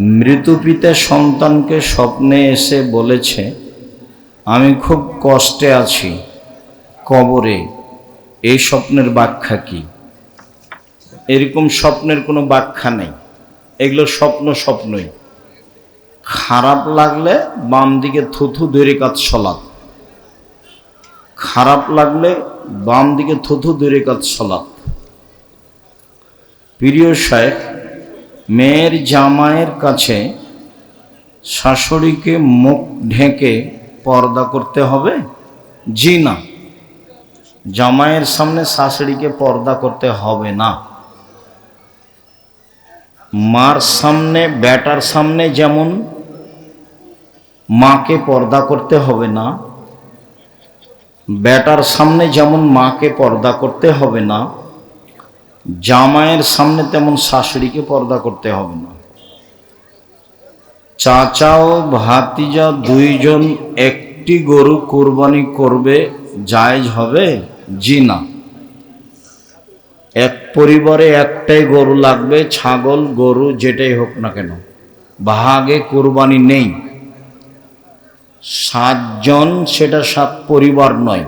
মৃত পিতা সন্তানকে স্বপ্নে এসে বলেছে, আমি খুব কষ্টে আছি। কবরে, এই স্বপ্নের ব্যাখ্যা কি? এরকম স্বপ্নের কোনো ব্যাখ্যা নেই। এগুলো স্বপ্ন স্বপ্নই। খারাপ লাগলে বাম দিকে থুথু ধরে কাজ সলাৎ। খারাপ লাগলে বাম দিকে থুথু ধরে কাজ সলাৎ। প্রিয় শেখ মেয়ের জামাইয়ের কাছে শাশুড়িকে মুখ ঢেকে পর্দা করতে হবে? জি না। জামাইয়ের সামনে শাশুড়িকে পর্দা করতে হবে না। মার সামনে ব্যাটার সামনে যেমন মাকে পর্দা করতে হবে না ব্যাটার সামনে যেমন মাকে পর্দা করতে হবে না জামাইয়ের সামনে তেমন শাশুড়িকে পর্দা করতে হবে না। চাচা ও ভাতিজা দুইজন একটি গরু কোরবানি করবে, জায়েজ হবে? জি না। এক পরিবারে একটাই গরু লাগবে, ছাগল, গরু, যেটাই হোক না কেন। ভাগে কোরবানি নেই। সাতজন, সেটা সাত পরিবার নয়।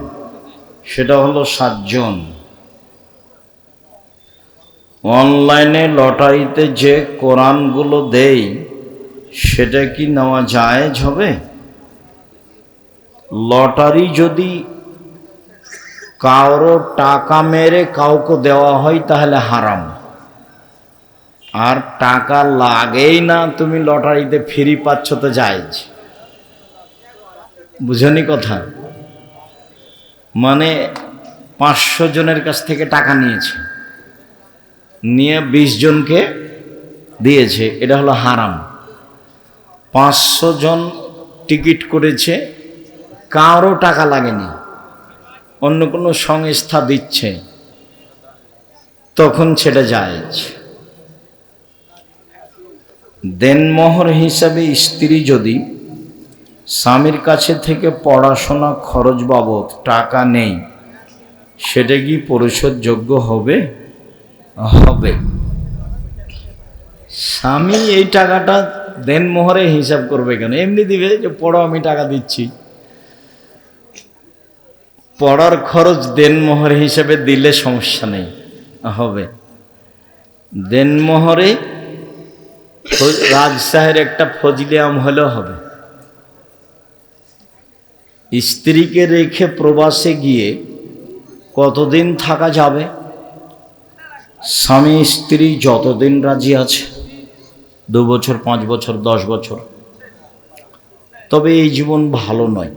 সেটা হলো সাতজন। অনলাইনে লটারিতে যে কোরআনগুলো দেই, সেটা কি নেওয়া জায়েজ হবে? লটারি যদি কারও টাকা মেরে কাউকে দেওয়া হয়, তাহলে হারাম। আর টাকা লাগেই না, তুমি লটারিতে ফ্রি পাচ্ছ, তো জায়েজ। বুঝনি কথা? মানে পাঁচশো জনের কাছ থেকে টাকা নিয়েছে। নিয়ে বিশ জনকে দিয়েছে, এটা হলো হারাম। পাঁচশো জন টিকিট করেছে কারও টাকা লাগেনি, অন্য কোনো সংস্থা দিচ্ছে, তখন সেটা জায়েজ। দেনমোহর হিসাবে স্ত্রী যদি স্বামীর কাছে থেকে পড়াশোনা খরচ বাবদ টাকা নেই, সেটা কি পরিশোধযোগ্য হবে? হবে। স্বামী এই টাকাটা দেনমোহরে হিসাব করবে কেন? এমনি দিবে যে, পড়ো, আমি টাকা দিচ্ছি। পড়ার খরচ দেনমোহর হিসেবে দিলে সমস্যা নেই, হবে। দেনমোহরে রাজশাহের একটা ফজলিয়াম হলেও হবে। স্ত্রীকে রেখে প্রবাসে গিয়ে কতদিন থাকা যাবে? স্বামী স্ত্রী যতদিন রাজি আছে, দু বছর, পাঁচ বছর, দশ বছর, তবে এই জীবন ভালো নয়।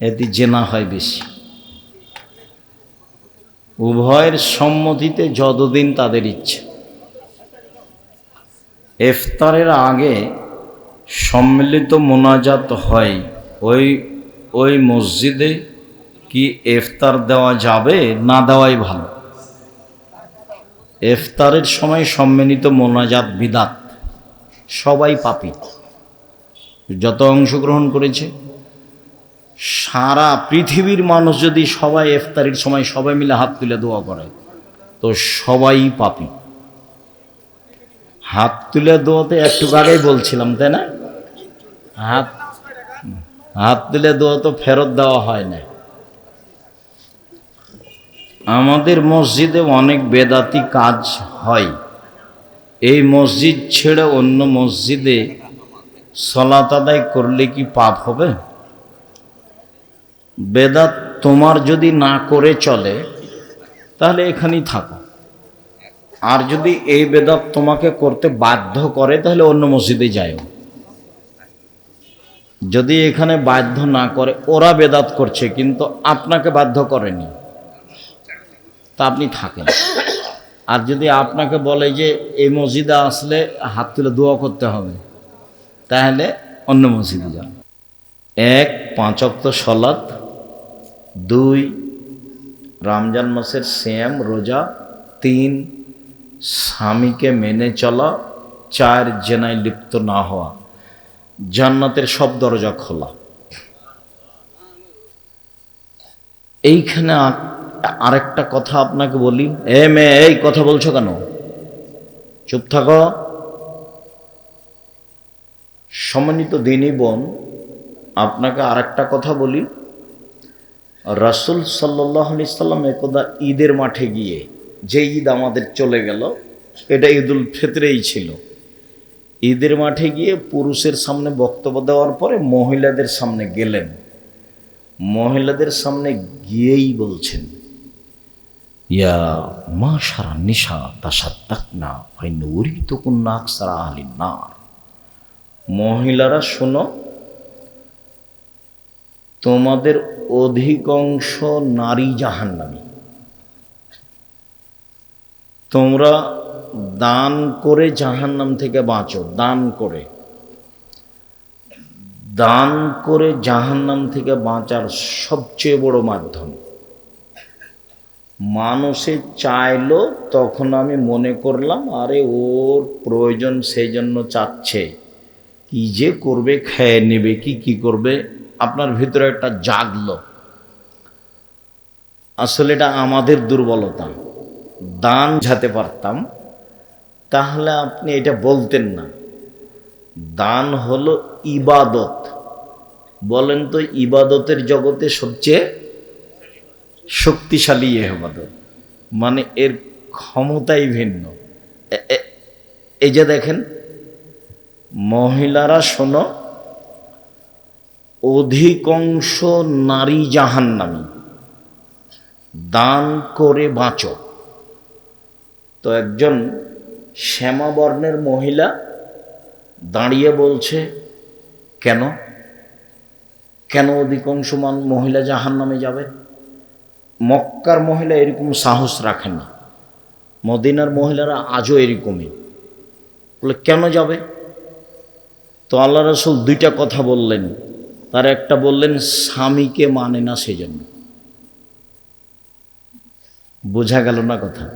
এতে জেনা হয় বেশি। উভয়ের সম্মতিতে যতদিন তাদের ইচ্ছে। ইফতারের আগে সম্মিলিত মোনাজাত হয় ওই ওই মসজিদে কি এফতার দেওয়া যাবে? না দেওয়াই ভালো। ইফতারের সময় সম্মিলিত মোনাজাত বিদাত। সবাই পাপি যত অংশগ্রহণ করেছে, সারা পৃথিবীর মানুষ যদি সবাই ইফতারির সময় সবাই মিলে হাত তুলে দোয়া করে, তো সবাই পাপি। হাত তুলে দোয়াতে একটু আগেই বলছিলাম, তাই না? হাত হাত তুলে দোয়া তো ফেরত দেওয়া হয় না। আমাদের মসজিদে অনেক বেদাতি কাজ হয়। এই মসজিদ ছেড়ে অন্য মসজিদে সলাত আদায় করলে কি পাপ হবে? বেদাত তোমার যদি না করে চলে, তাহলে এখানেই থাকো। আর যদি এই বেদাত তোমাকে করতে বাধ্য করে, তাহলে অন্য মসজিদে যাও যদি এখানে বাধ্য না করে, ওরা বেদাত করছে, কিন্তু আপনাকে বাধ্য করেনি। তা আপনি থাকেন। আর যদি আপনাকে বলে যে এই মসজিদে আসলে হাত তুলে দোয়া করতে হবে, তাহলে অন্য মসজিদে যান। এক, পাঁচ অক্ত সলাৎ। দুই, রমজান মাসের শ্যাম রোজা। তিন, স্বামীকে মেনে চলা। চার, জেনায় লিপ্ত না হওয়া। জান্নাতের সব দরজা খোলা। এইখানে আরেকটা কথা আপনাকে বলি। এ মেয়ে, এই কথা বলছো কেন? চুপ থাকো। সম্মানিত দিনী বোন, আপনাকে আরেকটা কথা বলি। রাসুল সাল্লাহ আলি সাল্লাম একদা ঈদের মাঠে গিয়ে যে ঈদ আমাদের চলে গেল, এটা ঈদুল ফিতরেই ছিল। ঈদের মাঠে গিয়ে পুরুষের সামনে বক্তব্য দেওয়ার পরে মহিলাদের সামনে গেলেন। মহিলাদের সামনে গিয়েই বলছেন ইয়া মা সারা নিশা তা সাত্তাক না হয় নৌরি তো কুন্নাক সারা আলি না মহিলারা শোনো, তোমাদের অধিকাংশ নারী জাহান্নামী। তোমরা দান করে জাহান্নাম থেকে বাঁচো, দান করে। দান করে জাহান্নাম থেকে বাঁচার সবচেয়ে বড় মাধ্যম। মানুষে চাইলো, তখন আমি মনে করলাম, আরে ওর প্রয়োজন সেই জন্য চাচ্ছে। কি যে করবে, খেয়ে নেবে, কি কি করবে, আপনার ভিতরে একটা জাগলো। আসলে এটা আমাদের দুর্বলতা। দান ঝাতে পারতাম, তাহলে আপনি এটা বলতেন না। দান হলো ইবাদত। বলেন তো, ইবাদতের জগতে সবচেয়ে শক্তিশালী এবাদত মানে এর ক্ষমতাই ভিন্ন। এই যে দেখেন, মহিলারা শোনো, অধিকাংশ নারী জাহান্নামী। দান করে বাঁচো। তো একজন শ্যামাবর্ণের মহিলা দাঁড়িয়ে বলছে, কেন? কেন অধিকাংশ মান, মহিলা জাহান নামে যাবে? মক্কার মহিলা এরকম সাহস রাখে না। মদিনার মহিলারা আজও এরকমই। বলে, কেন যাবে? তো আল্লাহ রসুল দুইটা কথা বললেন। তার একটা বললেন, স্বামীকে মানে না সেজন্য। বোঝা গেল না কথা।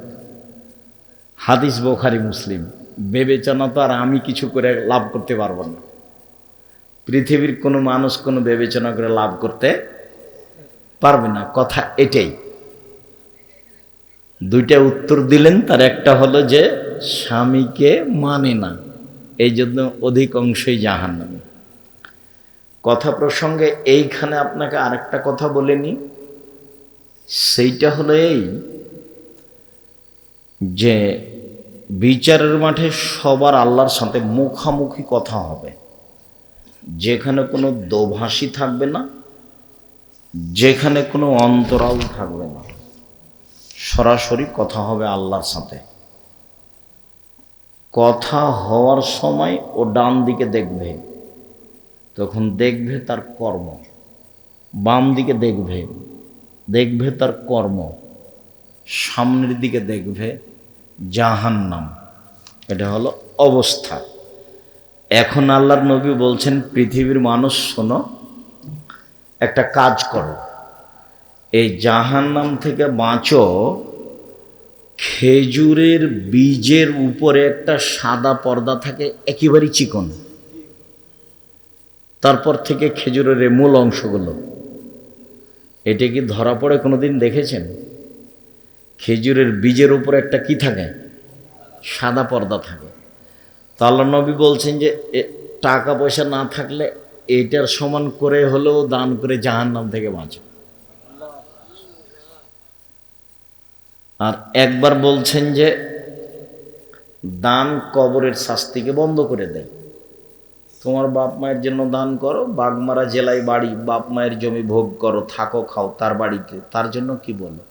হাদিস বোখারি মুসলিম। বিবেচনা তো আর আমি কিছু করে লাভ করতে পারব না। পৃথিবীর কোনো মানুষ কোনো বিবেচনা করে লাভ করতে পারবে না, কথা এটাই। দুইটা উত্তর দিলেন, তার একটা হলো যে স্বামীকে মানে না এই জন্য অধিকাংশই জাহান্নামী। কথা প্রসঙ্গে এইখানে আপনাকে আরেকটা কথা বলে নি, সেইটা হলো এই যে বিচারের মাঠে সবার আল্লাহর সাথে মুখামুখি কথা হবে। যেখানে কোনো দোভাষী থাকবে না যেখানে কোনো অন্তরাল থাকবে না, সরাসরি কথা হবে আল্লাহর সাথে। কথা হওয়ার সময় ও ডান দিকে দেখবে, তখন দেখবে তার কর্ম। বাম দিকে দেখবে দেখবে তার কর্ম। সামনের দিকে দেখবে জাহান্নাম। এটা হলো অবস্থা। এখন আল্লাহর নবী বলছেন, পৃথিবীর মানুষ শোনো একটা কাজ করো। এই জাহান্নাম থেকে বাঁচো, খেজুরের বীজের উপরে একটা সাদা পর্দা থাকে, একেবারেই চিকন। তারপর থেকে খেজুরের মূল অংশগুলো। এটা কি ধরা পড়ে কোনোদিন দেখেছেন? খেজুরের বীজের উপর একটা কি থাকে? সাদা পর্দা থাকে। তো আল্লাহ নবী বলছেন যে টাকা পয়সা না থাকলে এইটার সমান করে হলেও দান করে জাহান নাম থেকে বাঁচো। আর একবার বলছেন যে, দান কবরের শাস্তিকে বন্ধ করে দেয়। তোমার বাপ মায়ের জন্য দান করো, বাগমারা জেলায় বাড়ি, বাপ মায়ের জমি ভোগ করো, থাকো, খাও, তার বাড়িতে। তার জন্য কি বলো?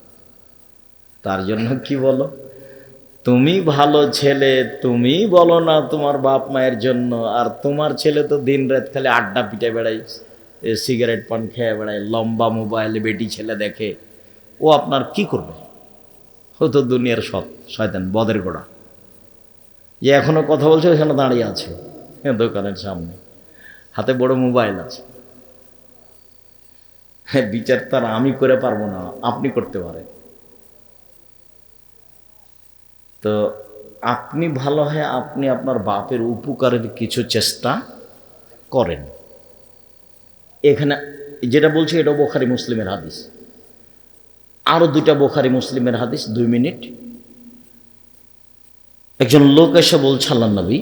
তার জন্য কি বলো? তুমি ভালো ছেলে তুমি বলো না তোমার বাপ মায়ের জন্য। আর তোমার ছেলে তো দিন রাত খালি আড্ডা পিটে বেড়াই সিগারেট পান খেয়ে বেড়ায় লম্বা মোবাইলে বেটি ছেলে দেখে। ও আপনার কি করবে? ও তো দুনিয়ার সৎ শয়তান বদের গোড়া। যে এখনও কথা বলছে ওখানে দাঁড়িয়ে আছে হ্যাঁ, দোকানের সামনে। হাতে বড় মোবাইল আছে। হ্যাঁ বিচার তার আমি করে পারব না আপনি করতে পারেন। তো আপনি ভালো হয় আপনি আপনার বাপের উপকারের কিছু চেষ্টা করেন। এখানে যেটা বলছি এটা বোখারি মুসলিমের হাদিস। আরও দুইটা বোখারি মুসলিমের হাদিস, দুই মিনিট। একজন লোক এসে বলছে আল্লাহ নবী,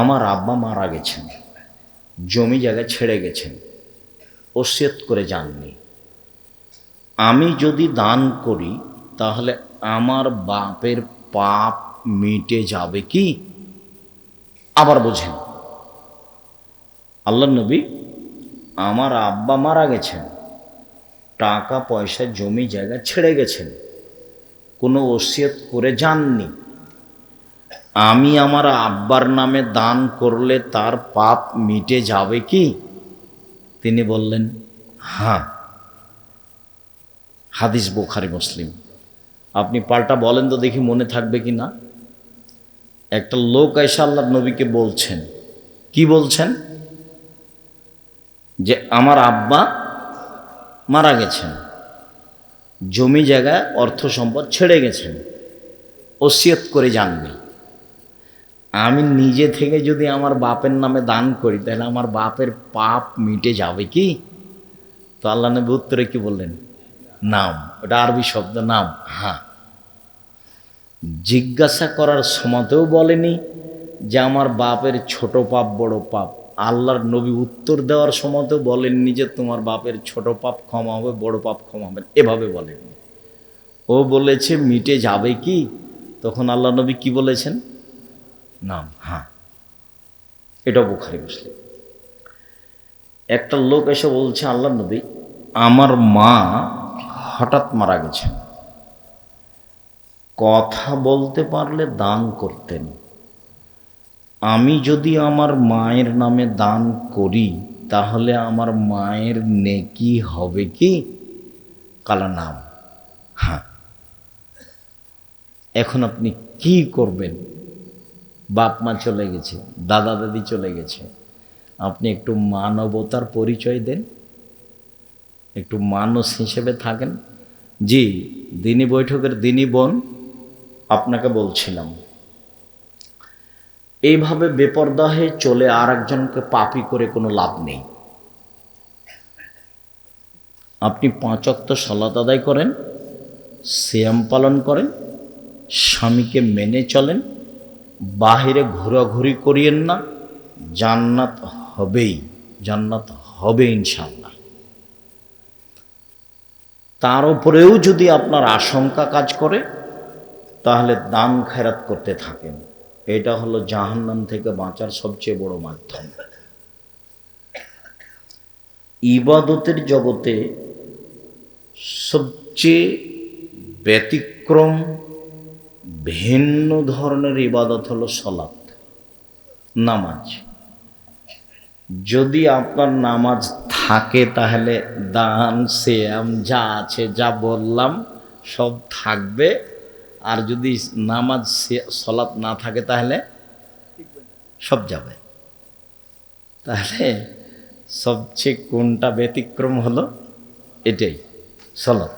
আমার আব্বা মারা গেছেন, জমি জায়গা ছেড়ে গেছেন, ওসিয়ত করে যাননি। আমি যদি দান করি, তাহলে আমার বাপের পাপ মিটে যাবে কি? আবার বোঝেন। আল্লাহ নবী আমার আব্বা মারা গেছেন, টাকা, পয়সা, জমি, জায়গা ছেড়ে গেছেন, কোনো ওসিয়ত করে যাননি। আমি আমার আব্বার নামে দান করলে তার পাপ মিটে যাবে কি? তিনি বললেন হ্যাঁ। হাদিস বোখারি, মুসলিম। আপনি পাল্টা বলেন তো দেখি মনে থাকবে কি না? একটা লোক এসে আল্লাহ নবীকে বলছেন। কি বলছেন? যে আমার আব্বা মারা গেছেন। জমি জায়গায় অর্থ সম্পদ ছেড়ে গেছেন। ওসিয়ত করে জানবে। আমি নিজে থেকে যদি আমার বাপের নামে দান করি, তাহলে আমার বাপের পাপ মিটে যাবে কি? তো আল্লাহ নবী উত্তরে কি বললেন? নাম, ওটা আরবি শব্দ নাম হ্যাঁ জিজ্ঞাসা করার সময়তেও বলেনি যে আমার বাপের ছোট পাপ বড় পাপ। আল্লাহর নবী উত্তর দেওয়ার সময়তেও বলেননি যে তোমার বাপের ছোট পাপ ক্ষমা হবে, বড় পাপ ক্ষমা হবে। এভাবে বলেননি। ও বলেছে, মিটে যাবে কি? তখন আল্লাহ নবী কি বলেছেন? নাম হ্যাঁ এটা বুখারি মুসলিম। একটা লোক এসে বলছে, আল্লাহ নবী, আমার মা হঠাৎ মারা গেছেন। কথা বলতে পারলে দান করতেন। আমি যদি আমার মায়ের নামে দান করি, তাহলে আমার মায়ের নেকি হবে কি? কালা নাম। হ্যাঁ। এখন আপনি কি করবেন? বাপ মা চলে গেছে, দাদা দাদি চলে গেছে। আপনি একটু মানবতার পরিচয় দেন। একটু মানুষ হিসেবে থাকেন। জি, দিনী বৈঠকের দিনী বোন, আপনাকে বলছিলাম। এইভাবে বেপর্দা হয়ে চলে আর একজনকে পাপি করে কোনো লাভ নেই। আপনি পাঁচক্ত সলাত আদায় করেন শ্যাম পালন করেন, স্বামীকে মেনে চলেন, বাহিরে ঘোরাঘুরি করিয়েন না, জান্নাত হবেই, জান্নাত হবে ইনশাল্লাহ তার উপরেও যদি আপনার আশঙ্কা কাজ করে, তাহলে দান খেরাত করতে থাকেন। এটা হলো জাহান্নাম থেকে বাঁচার সবচেয়ে বড় মাধ্যম। ইবাদতের জগতে সবচেয়ে ব্যতিক্রম, ভিন্ন ধরনের ইবাদত হলো সলাৎ, নামাজ। যদি আপনার নামাজ থাকে তাহলে দান, সেয়াম, যা আছে যা বললাম সব থাকবে। আর যদি নামাজ সলাপ না থাকে তাহলে সব যাবে। তাহলে সবচেয়ে কোনটা ব্যতিক্রম হলো? এটাই, সলাৎ।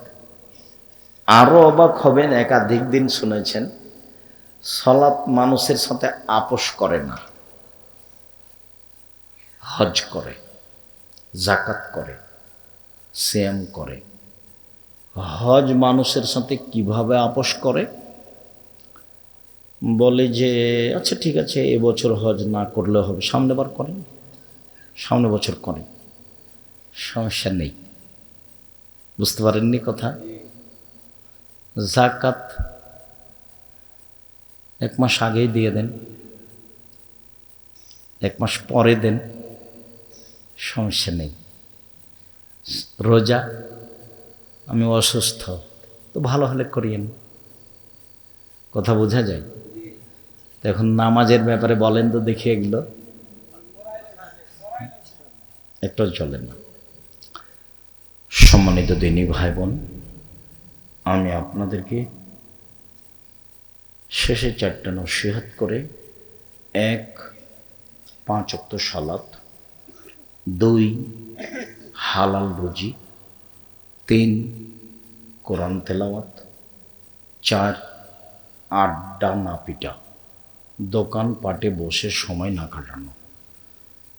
আরও অবাক হবেন, একাধিক দিন শুনেছেন, সলাৎ মানুষের সাথে আপোষ করে না, হজ করে। জাকাত করে শ্যাম করে। হজ মানুষের সাথে কীভাবে আপোষ করে? বলে যে আচ্ছা ঠিক আছে এবছর হজ না করলে হবে। সামনে বার করেন, সামনে বছর করেন। সমস্যা নেই। বুঝতে পারেননি কথা? জাকাত এক মাস আগেই দিয়ে দেন, এক মাস পরে দেন। সমস্যা নেই। রোজা, আমি অসুস্থ, তো ভালো হলে করিয়েন। কথা বোঝা যায়? তো এখন নামাজের ব্যাপারে বলেন তো দেখি এগুলো। একটাও চলে না। সম্মানিত দিনী ভাই বোন আমি আপনাদেরকে শেষে চারটা নসিহাত করে এক পাঁচ অক্ত সালাত দুই, হালাল রুজি। তিন, কোরআন তেলাওয়াত। চার, আড্ডা না পিটা দোকান পাটে বসে সময় না কাটানো।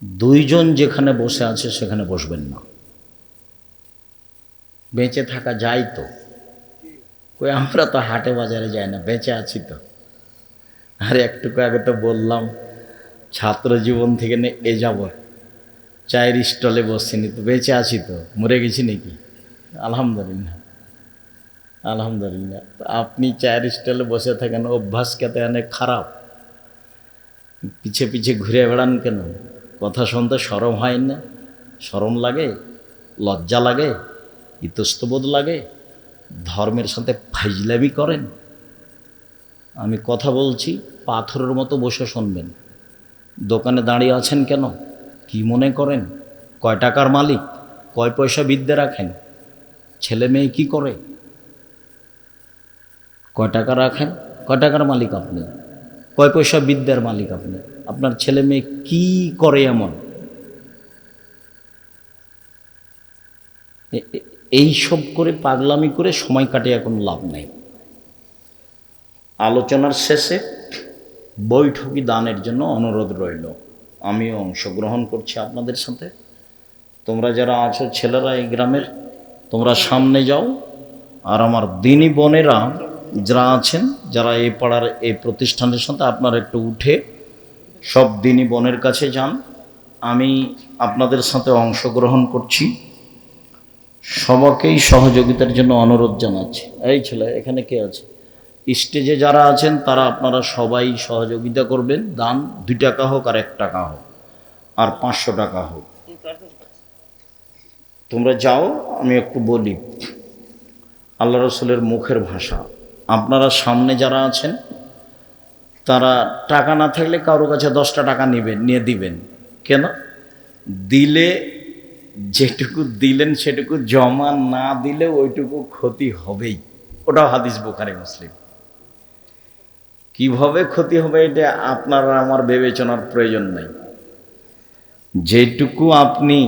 দুইজন যেখানে বসে আছে সেখানে বসবেন না। বেঁচে থাকা যায় তো। কই, আমরা তো হাটে বাজারে যাই না, বেঁচে আছি তো। আর একটুকু আগে তো বললাম, ছাত্র জীবন থেকে এ যাব। চায়ের স্টলে বসছিনি তো, বেঁচে আছি তো, মরে গেছি নাকি? আলহামদুলিল্লাহ আলহামদুলিল্লাহ। আপনি চায়ের স্টলে বসে থাকেন, অভ্যাস খেতে অনেক খারাপ। পিছে পিছে ঘুরে বেড়ান কেন? কথা শুনতে সরম হয় না? সরম লাগে? লজ্জা লাগে? ইতস্তবোধ লাগে? ধর্মের সাথে ফাইজলামি করেন? আমি কথা বলছি, পাথরের মতো বসে শুনবেন। দোকানে দাঁড়িয়ে আছেন কেন? কি মনে করেন? কয় টাকার মালিক, কয় পয়সা বিদ্যে রাখেন? ছেলে মেয়ে কি করে? কয় টাকা রাখেন? কয় টাকার মালিক আপনি? কয় পয়সা বিদ্যার মালিক আপনি? আপনার ছেলে মেয়ে কি করে এমন? এই সব করে পাগলামি করে সময় কাটিয়ে এখন লাভ নেই। আলোচনার শেষে বৈঠকি দানের জন্য অনুরোধ রইল। আমিও অংশগ্রহণ করছি আপনাদের সাথে। তোমরা যারা আছো, ছেলেরা এই গ্রামের, তোমরা সামনে যাও। আর আমার দিনী বোনেরা যারা আছেন, যারা এই পাড়ার এই প্রতিষ্ঠানের সাথে আপনারা একটু উঠে সব দিনী বোনের কাছে যান। আমি আপনাদের সাথে অংশগ্রহণ করছি। সবাকেই সহযোগিতার জন্য অনুরোধ জানাচ্ছি। এই ছেলে, এখানে কে আছে? স্টেজে যারা আছেন, তারা আপনারা সবাই সহযোগিতা করবেন। দান দুই টাকা হোক আর এক টাকা হোক, আর পাঁচশো টাকা হোক। তোমরা যাও, আমি একটু বলি, আল্লাহ রসুলের মুখের ভাষা। আপনারা সামনে যারা আছেন, তারা টাকা না থাকলে কারও কাছে দশটা টাকা নেবেন, নিয়ে দিবেন। কেন? দিলে যেটুকু দিলেন, সেটুকু জমা না দিলে ওইটুকু ক্ষতি হবেই। ওটাও হাদিস বোখারে, মুসলিম। কীভাবে ক্ষতি হবে এটা আপনার আমার বিবেচনার প্রয়োজন নেই। যেটুকু আপনি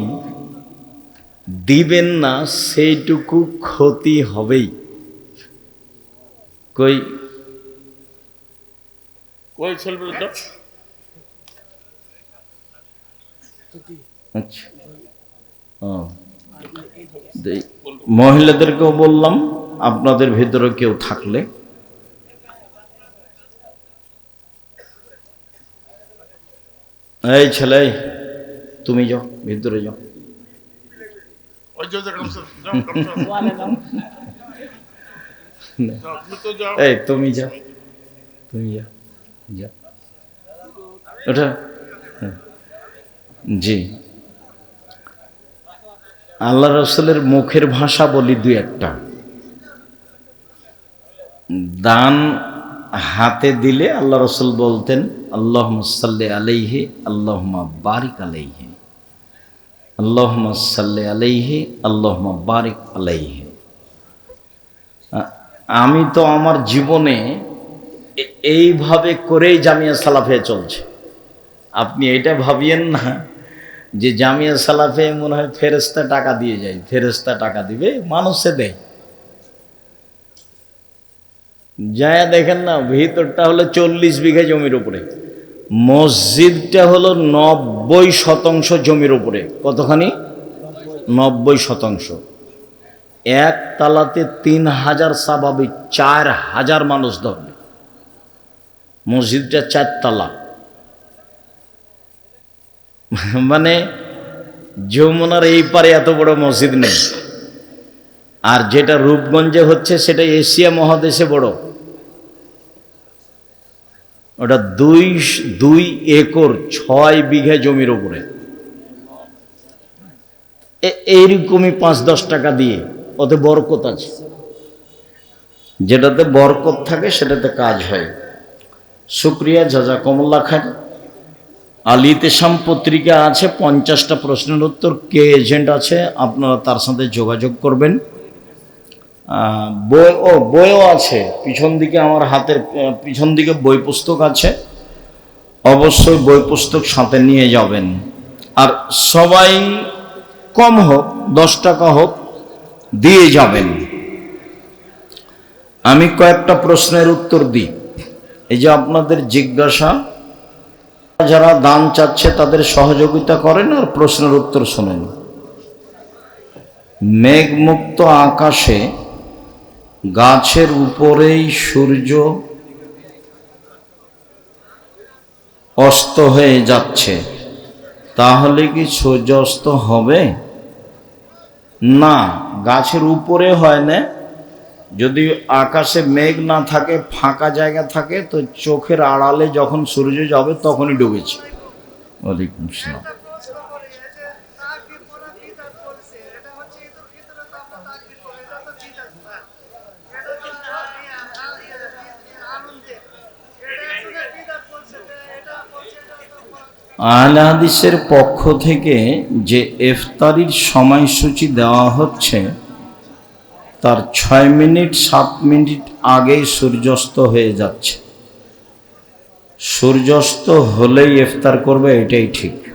দিবেন না সেইটুকু ক্ষতি হবেই। কই? আচ্ছা। মহিলাদেরকেও বললাম আপনাদের ভেতরে কেউ থাকলে। এই ছেলে তুমি যাও ভিতরে যাও। এই তুমি যাও। তুমি যাও যাও। ওটা হ্যাঁ। জি। আল্লাহ রসুলের মুখের ভাষা বলি দুই একটা। দান হাতে দিলে আল্লাহ রসুল বলতেন আল্লাহ সাল্লি আলাইহে আল্লাহ বারিক আলাইহে। আল্লাহ সাল্লি আলাইহি আল্লাহ বারিক আলাইহি। আমি তো আমার জীবনে এইভাবে করেই জামিয়া সালাফে চলছে। আপনি এটা ভাবিয়েন না যে জামিয়া সালাফে মনে হয় ফেরেস্তা টাকা দিয়ে যায়। ফেরেস্তা টাকা দিবে, মানুষে দেয়। যায় দেখেন না, ভিতরটা হলো চল্লিশ বিঘা জমির উপরে। মসজিদটা হলো নব্বই শতাংশ জমির উপরে। কতখানি? নব্বই শতাংশ। এক তালাতে তিন হাজার স্বাভাবিক চার হাজার মানুষ ধরবে। মসজিদটা চারতলা মানে যমুনার এই পারে এত বড় মসজিদ নেই। আর যেটা রূপগঞ্জে হচ্ছে, সেটা এশিয়া মহাদেশে বড়। ওটা দুই দুই একর ছয় বিঘা জমির উপরে। এইরকমই পাঁচ দশ টাকা দিয়ে ওতে বরকত আছে। যেটাতে বরকত থাকে সেটাতে কাজ হয়। শুক্রিয়া জাজা কমল্লা খান আলী সাম পত্রিকা আছে, পঞ্চাশটা প্রশ্নের উত্তর, কে এজেন্ট আছে, আপনারা তার সাথে যোগাযোগ করবেন। বই ও, বইও আছে। পিছন দিকে আমার হাতের পিছন দিকে বই পুস্তক আছে। অবশ্যই বই পুস্তক সাথে নিয়ে যাবেন। আর সবাই কম হোক, দশ টাকা হোক, দিয়ে যাবেন। আমি কয়েকটা প্রশ্নের উত্তর দিই। এই যে আপনাদের জিজ্ঞাসা, যারা দান চাচ্ছে তাদের সহযোগিতা করেন আর প্রশ্নের উত্তর শোনেন। মেঘমুক্ত আকাশে গাছের উপরেই সূর্য অস্ত হয়ে যাচ্ছে। তাহলে কি সূর্যাস্ত হবে? না, গাছের উপরে হয় না। যদি আকাশে মেঘ না থাকে, ফাঁকা জায়গা থাকে, তো চোখের আড়ালে যখন সূর্য যাবে, তখনই ডুবেছে। ওয়ালাইকুম আসসালাম একটা প্রশ্ন করি এই যে তাকবীর পড়া বিদআত বলছে এটা হচ্ছে ঈদুল ফিতরে তো আমরা তাকবীর পড়ি এটা তো বিদআত না এটা তো আ- ইয়া- আ- ইয়া- ইয়া- আনন্দের এটা আসলে বিদআত বলছে যে এটা বলছে এটা হাদিসের পক্ষ থেকে যে ইফতারির সময়সূচি দেওয়া হচ্ছে, তার ছয় মিনিট, সাত মিনিট আগেই সূর্যাস্ত হয়ে যাচ্ছে। সূর্যাস্ত হলেই ইফতার করবে, এটাই ঠিক।